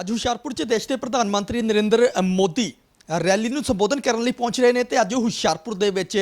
ਅੱਜ ਹੁਸ਼ਿਆਰਪੁਰ 'ਚ ਦੇਸ਼ ਦੇ ਪ੍ਰਧਾਨ ਮੰਤਰੀ ਨਰਿੰਦਰ ਮੋਦੀ ਰੈਲੀ ਨੂੰ ਸੰਬੋਧਨ ਕਰਨ ਲਈ ਪਹੁੰਚ ਰਹੇ ਨੇ ਤੇ ਅੱਜ ਹੁਸ਼ਿਆਰਪੁਰ ਦੇ ਵਿੱਚ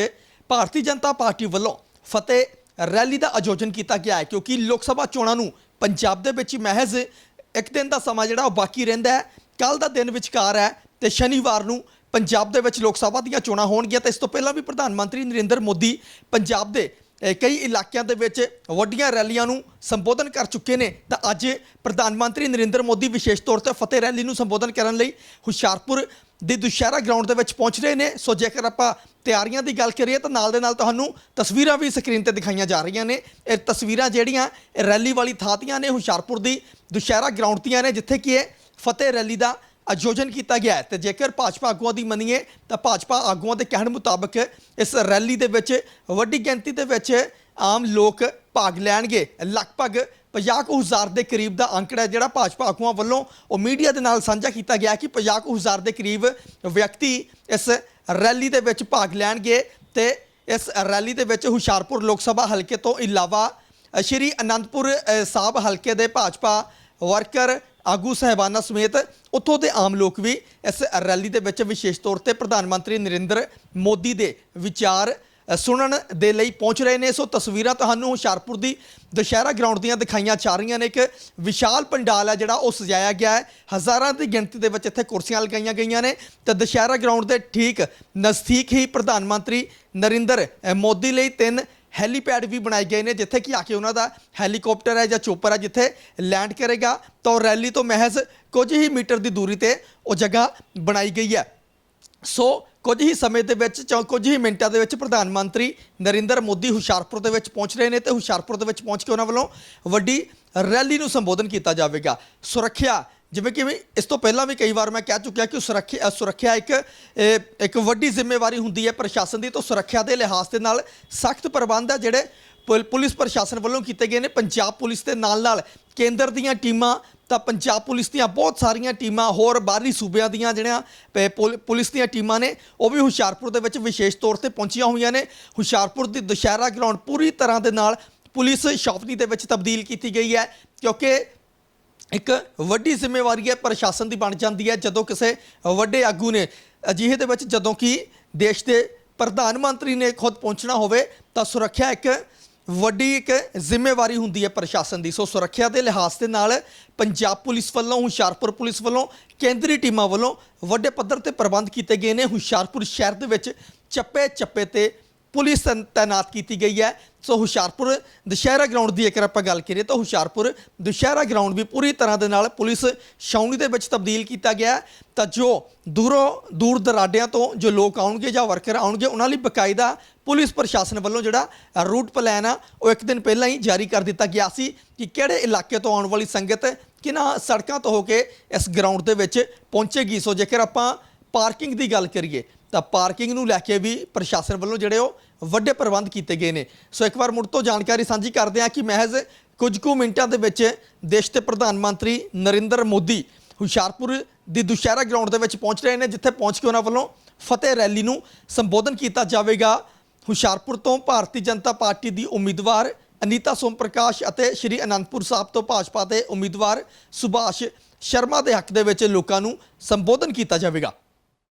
ਭਾਰਤੀ ਜਨਤਾ ਪਾਰਟੀ ਵੱਲੋਂ ਫਤਿਹ ਰੈਲੀ ਦਾ ਆਯੋਜਨ ਕੀਤਾ ਗਿਆ ਹੈ ਕਿਉਂਕਿ ਲੋਕ ਸਭਾ ਚੋਣਾਂ ਨੂੰ ਪੰਜਾਬ ਦੇ ਵਿੱਚ ਮਹਿਜ਼ ਇੱਕ ਦਿਨ ਦਾ ਸਮਾਂ ਜਿਹੜਾ ਉਹ ਬਾਕੀ ਰਹਿੰਦਾ ਹੈ। ਕੱਲ ਦਾ ਦਿਨ ਵਿਚਕਾਰ ਹੈ ਤੇ ਸ਼ਨੀਵਾਰ ਨੂੰ ਪੰਜਾਬ ਦੇ ਵਿੱਚ ਲੋਕ ਸਭਾ ਦੀਆਂ ਚੋਣਾਂ ਹੋਣਗੀਆਂ ਤੇ ਇਸ ਤੋਂ ਪਹਿਲਾਂ ਵੀ ਪ੍ਰਧਾਨ ਮੰਤਰੀ ਨਰਿੰਦਰ ਮੋਦੀ ਪੰਜਾਬ ਦੇ ਕਈ ਇਲਾਕਿਆਂ ਦੇ ਵਿੱਚ ਵੱਡੀਆਂ ਰੈਲੀਆਂ ਨੂੰ ਸੰਬੋਧਨ ਕਰ ਚੁੱਕੇ ਨੇ। ਤਾਂ ਅੱਜ ਪ੍ਰਧਾਨ ਮੰਤਰੀ ਨਰਿੰਦਰ ਮੋਦੀ ਵਿਸ਼ੇਸ਼ ਤੌਰ ਤੇ ਫਤਿਹ ਰੈਲੀ ਨੂੰ ਸੰਬੋਧਨ ਕਰਨ ਲਈ ਹੁਸ਼ਿਆਰਪੁਰ ਦੇ ਦੁਸ਼ਹਿਰਾ ਗਰਾਊਂਡ ਦੇ ਵਿੱਚ ਪਹੁੰਚ ਰਹੇ ਨੇ। ਸੋ ਜੇਕਰ ਆਪਾਂ ਤਿਆਰੀਆਂ ਦੀ ਗੱਲ ਕਰੀਏ ਤਾਂ ਨਾਲ ਦੇ ਨਾਲ ਤੁਹਾਨੂੰ ਤਸਵੀਰਾਂ ਵੀ ਸਕਰੀਨ ਤੇ ਦਿਖਾਈਆਂ ਜਾ ਰਹੀਆਂ ਨੇ। ਇਹ ਤਸਵੀਰਾਂ ਜਿਹੜੀਆਂ ਰੈਲੀ ਵਾਲੀ ਥਾਂ ਦੀਆਂ ਨੇ, ਹੁਸ਼ਿਆਰਪੁਰ ਦੀ ਦੁਸ਼ਹਿਰਾ ਗਰਾਊਂਡ ਦੀਆਂ ਨੇ, ਜਿੱਥੇ ਕਿ ਇਹ ਫਤਿਹ ਰੈਲੀ ਦਾ ਆਯੋਜਨ ਕੀਤਾ ਗਿਆ ਹੈ ਤੇ ਜੇਕਰ ਭਾਜਪਾ ਆਗੂਆਂ ਦੀ ਮੰਨੀਏ ਤਾਂ ਭਾਜਪਾ ਆਗੂਆਂ ਦੇ ਕਹਿਣ ਮੁਤਾਬਕ ਇਸ ਰੈਲੀ ਦੇ ਵਿੱਚ ਵੱਡੀ ਗਿਣਤੀ ਦੇ ਵਿੱਚ ਆਮ ਲੋਕ ਭਾਗ ਲੈਣਗੇ। ਲਗਭਗ 50000 ਦੇ ਕਰੀਬ ਦਾ ਅੰਕੜਾ ਜਿਹੜਾ ਭਾਜਪਾ ਆਗੂਆਂ ਵੱਲੋਂ ਉਹ ਮੀਡੀਆ ਦੇ ਨਾਲ ਸਾਂਝਾ ਕੀਤਾ ਗਿਆ ਕਿ 50000 ਦੇ ਕਰੀਬ ਵਿਅਕਤੀ ਇਸ ਰੈਲੀ ਦੇ ਵਿੱਚ ਭਾਗ ਲੈਣਗੇ ਤੇ ਇਸ ਰੈਲੀ ਦੇ ਵਿੱਚ ਹੁਸ਼ਿਆਰਪੁਰ ਲੋਕ ਸਭਾ ਹਲਕੇ ਤੋਂ ਇਲਾਵਾ ਸ਼੍ਰੀ ਅਨੰਦਪੁਰ ਸਾਹਿਬ ਹਲਕੇ ਦੇ ਭਾਜਪਾ ਵਰਕਰ ਆਗੂ ਸਹਿਬਾਨਾ ਸਮੇਤ ਉੱਥੋਂ ਦੇ ਆਮ ਲੋਕ ਵੀ ਇਸ ਰੈਲੀ ਦੇ ਵਿੱਚ ਵਿਸ਼ੇਸ਼ ਤੌਰ ਤੇ ਪ੍ਰਧਾਨ ਮੰਤਰੀ ਨਰਿੰਦਰ ਮੋਦੀ ਦੇ ਵਿਚਾਰ ਸੁਣਨ ਦੇ ਲਈ ਪਹੁੰਚ ਰਹੇ ਨੇ। ਸੋ ਤਸਵੀਰਾਂ ਤੁਹਾਨੂੰ ਹੁਸ਼ਿਆਰਪੁਰ ਦੀ ਦੁਸ਼ਹਿਰਾ ਗਰਾਊਂਡ ਦੀਆਂ ਦਿਖਾਈਆਂ ਜਾ ਰਹੀਆਂ ਨੇ। ਇੱਕ ਵਿਸ਼ਾਲ ਪੰਡਾਲ ਹੈ ਜਿਹੜਾ ਉਹ ਸਜਾਇਆ ਗਿਆ ਹੈ। ਹਜ਼ਾਰਾਂ ਦੀ ਗਿਣਤੀ ਦੇ ਵਿੱਚ ਇੱਥੇ ਕੁਰਸੀਆਂ ਲਗਾਈਆਂ ਗਈਆਂ ਨੇ ਤੇ ਦੁਸ਼ਹਿਰਾ ਗਰਾਊਂਡ ਦੇ ਠੀਕ ਨਜ਼ਦੀਕ ਹੀ ਪ੍ਰਧਾਨ ਮੰਤਰੀ ਨਰਿੰਦਰ ਮੋਦੀ ਲਈ ਤਿੰਨ ਹੈਲੀਪੈਡ ਵੀ ਬਣਾਏ ਗਏ ਨੇ, ਜਿੱਥੇ ਕਿ ਆ ਕੇ ਉਹਨਾਂ ਦਾ ਹੈਲੀਕਾਪਟਰ ਹੈ ਜਾਂ ਚੋਪਰ ਹੈ, ਜਿੱਥੇ ਲੈਂਡ ਕਰੇਗਾ। ਤਾਂ ਉਹ ਰੈਲੀ ਤੋਂ ਮਹਿਜ਼ ਕੁਝ ਹੀ ਮੀਟਰ ਦੀ ਦੂਰੀ ਤੇ ਉਹ ਜਗ੍ਹਾ ਬਣਾਈ ਗਈ ਹੈ। ਸੋ ਕੁਝ ਹੀ ਸਮੇਂ ਦੇ ਵਿੱਚ ਚੌ- ਕੁਝ ਹੀ ਮਿੰਟਾਂ ਦੇ ਵਿੱਚ ਪ੍ਰਧਾਨ ਮੰਤਰੀ ਨਰਿੰਦਰ ਮੋਦੀ ਹੁਸ਼ਿਆਰਪੁਰ ਦੇ ਵਿੱਚ ਪਹੁੰਚ ਰਹੇ ਨੇ ਤੇ ਹੁਸ਼ਿਆਰਪੁਰ ਦੇ ਵਿੱਚ ਪਹੁੰਚ ਕੇ ਉਹਨਾਂ ਵੱਲੋਂ ਵੱਡੀ ਰੈਲੀ ਨੂੰ ਸੰਬੋਧਨ ਕੀਤਾ ਜਾਵੇਗਾ। ਸੁਰੱਖਿਆ ਜਿਵੇਂ ਕਿ ਵੀ ਇਸ ਤੋਂ ਪਹਿਲਾਂ ਵੀ ਕਈ ਵਾਰ ਮੈਂ ਕਹਿ ਚੁੱਕਿਆ ਕਿ ਸੁਰੱਖਿਆ ਸੁਰੱਖਿਆ ਇੱਕ ਇੱਕ ਵੱਡੀ ਜ਼ਿੰਮੇਵਾਰੀ ਹੁੰਦੀ ਹੈ ਪ੍ਰਸ਼ਾਸਨ ਦੀ, ਤਾਂ ਸੁਰੱਖਿਆ ਦੇ ਲਿਹਾਜ਼ ਦੇ ਨਾਲ ਸਖਤ ਪ੍ਰਬੰਧ ਹੈ ਜਿਹੜੇ ਪੁਲ- ਪੁਲਿਸ ਪ੍ਰਸ਼ਾਸਨ ਵੱਲੋਂ ਕੀਤੇ ਗਏ ਨੇ। ਪੰਜਾਬ ਪੁਲਿਸ ਦੇ ਨਾਲ ਨਾਲ ਕੇਂਦਰ ਦੀਆਂ ਟੀਮਾਂ, ਤਾਂ ਪੰਜਾਬ ਪੁਲਿਸ ਦੀਆਂ ਬਹੁਤ ਸਾਰੀਆਂ ਟੀਮਾਂ, ਹੋਰ ਬਾਹਰੀ ਸੂਬਿਆਂ ਦੀਆਂ ਜਿਹੜੀਆਂ ਪ- ਪੁਲ- ਪੁਲਿਸ ਦੀਆਂ ਟੀਮਾਂ ਨੇ, ਉਹ ਵੀ ਹੁਸ਼ਿਆਰਪੁਰ ਦੇ ਵਿੱਚ ਵਿਸ਼ੇਸ਼ ਤੌਰ ਤੇ ਪਹੁੰਚੀਆਂ ਹੋਈਆਂ ਨੇ। ਹੁਸ਼ਿਆਰਪੁਰ ਦੀ ਦੁਸ਼ਹਿਰਾ ਗਰਾਊਂਡ ਪੂਰੀ ਤਰ੍ਹਾਂ ਦੇ ਨਾਲ ਪੁਲਿਸ ਸ਼ਾਪਨੀ ਦੇ ਵਿੱਚ ਤਬਦੀਲ ਕੀਤੀ ਗਈ ਹੈ, ਕਿਉਂਕਿ ਇੱਕ ਵੱਡੀ ਜ਼ਿੰਮੇਵਾਰੀ ਹੈ, ਪ੍ਰਸ਼ਾਸਨ ਦੀ ਬਣ ਜਾਂਦੀ ਹੈ, ਜਦੋਂ ਕਿਸੇ ਵੱਡੇ ਆਗੂ ਨੇ ਅਜਿਹੇ ਦੇ ਵਿੱਚ ਜਦੋਂ ਕਿ ਦੇਸ਼ ਦੇ ਪ੍ਰਧਾਨ ਮੰਤਰੀ ਨੇ ਖੁਦ ਪਹੁੰਚਣਾ ਹੋਵੇ, ਤਾਂ ਸੁਰੱਖਿਆ ਇੱਕ ਵੱਡੀ ਇੱਕ ਜ਼ਿੰਮੇਵਾਰੀ ਹੁੰਦੀ ਹੈ ਪ੍ਰਸ਼ਾਸਨ ਦੀ। ਸੋ ਸੁਰੱਖਿਆ ਦੇ ਲਿਹਾਜ਼ ਦੇ ਨਾਲ ਪੰਜਾਬ ਪੁਲਿਸ ਵੱਲੋਂ, ਹੁਸ਼ਿਆਰਪੁਰ ਪੁਲਿਸ ਵੱਲੋਂ, ਕੇਂਦਰੀ ਟੀਮਾਂ ਵੱਲੋਂ ਵੱਡੇ ਪੱਧਰ ਤੇ ਪ੍ਰਬੰਧ ਕੀਤੇ ਗਏ ਨੇ। ਹੁਸ਼ਿਆਰਪੁਰ ਸ਼ਹਿਰ ਦੇ ਵਿੱਚ ਚੱਪੇ ਚੱਪੇ ਤੇ ਪੁਲਿਸ ਤੈਨ- ਤੈਨਾਤ ਕੀਤੀ ਗਈ ਹੈ। ਸੋ ਹੁਸ਼ਿਆਰਪੁਰ ਦੁਸ਼ਹਿਰਾ ਗਰਾਊਂਡ ਦੀ ਜੇਕਰ ਆਪਾਂ ਗੱਲ ਕਰੀਏ ਤਾਂ ਹੁਸ਼ਿਆਰਪੁਰ ਦੁਸ਼ਹਿਰਾ ਗਰਾਊਂਡ ਵੀ ਪੂਰੀ ਤਰ੍ਹਾਂ ਦੇ ਨਾਲ ਪੁਲਿਸ ਛਾਉਣੀ ਦੇ ਵਿੱਚ ਤਬਦੀਲ ਕੀਤਾ ਗਿਆ ਤਾਂ ਜੋ ਦੂਰੋਂ, ਦੂਰ ਦਰਾਡਿਆਂ ਤੋਂ ਜੋ ਲੋਕ ਆਉਣਗੇ ਜਾਂ ਵਰਕਰ ਆਉਣਗੇ, ਉਹਨਾਂ ਲਈ ਬਕਾਇਦਾ ਪੁਲਿਸ ਪ੍ਰਸ਼ਾਸਨ ਵੱਲੋਂ ਜਿਹੜਾ ਰੂਟ ਪਲਾਨ ਆ, ਉਹ ਇੱਕ ਦਿਨ ਪਹਿਲਾਂ ਹੀ ਜਾਰੀ ਕਰ ਦਿੱਤਾ ਗਿਆ ਸੀ ਕਿ ਕਿਹੜੇ ਇਲਾਕੇ ਤੋਂ ਆਉਣ ਵਾਲੀ ਸੰਗਤ ਕਿਹਨਾਂ ਸੜਕਾਂ ਤੋਂ ਹੋ ਕੇ ਇਸ ਗਰਾਊਂਡ ਦੇ ਵਿੱਚ ਪਹੁੰਚੇਗੀ। ਸੋ ਜੇਕਰ ਆਪਾਂ ਪਾਰਕਿੰਗ ਦੀ ਗੱਲ ਕਰੀਏ ਤਾਂ ਪਾਰਕਿੰਗ ਨੂੰ ਲੈ ਕੇ ਵੀ ਪ੍ਰਸ਼ਾਸਨ ਵੱਲੋਂ ਜਿਹੜੇ ਉਹ ਵੱਡੇ ਪ੍ਰਬੰਧ ਕੀਤੇ ਗਏ ਨੇ। ਸੋ ਇੱਕ ਵਾਰ ਮੁੜ ਤੋਂ ਜਾਣਕਾਰੀ ਸਾਂਝੀ ਕਰਦੇ ਹਾਂ ਕਿ ਮਹਿਜ਼ ਕੁਝ ਕੁ ਮਿੰਟਾਂ ਦੇ ਵਿੱਚ ਦੇਸ਼ ਦੇ ਪ੍ਰਧਾਨ ਮੰਤਰੀ ਨਰਿੰਦਰ ਮੋਦੀ ਹੁਸ਼ਿਆਰਪੁਰ ਦੀ ਦੁਸ਼ਹਿਰਾ ਗਰਾਊਂਡ ਦੇ ਵਿੱਚ ਪਹੁੰਚ ਰਹੇ ਨੇ, ਜਿੱਥੇ ਪਹੁੰਚ ਕੇ ਉਹਨਾਂ ਵੱਲੋਂ ਫਤਿਹ ਰੈਲੀ ਨੂੰ ਸੰਬੋਧਨ ਕੀਤਾ ਜਾਵੇਗਾ। ਹੁਸ਼ਿਆਰਪੁਰ ਤੋਂ ਭਾਰਤੀ ਜਨਤਾ ਪਾਰਟੀ ਦੀ ਉਮੀਦਵਾਰ ਅਨੀਤਾ ਸੋਮ ਪ੍ਰਕਾਸ਼ ਅਤੇ ਸ਼੍ਰੀ ਅਨੰਦਪੁਰ ਸਾਹਿਬ ਤੋਂ ਭਾਜਪਾ ਦੇ ਉਮੀਦਵਾਰ ਸੁਭਾਸ਼ ਸ਼ਰਮਾ ਦੇ ਹੱਕ ਦੇ ਵਿੱਚ ਲੋਕਾਂ ਨੂੰ ਸੰਬੋਧਨ ਕੀਤਾ ਜਾਵੇਗਾ।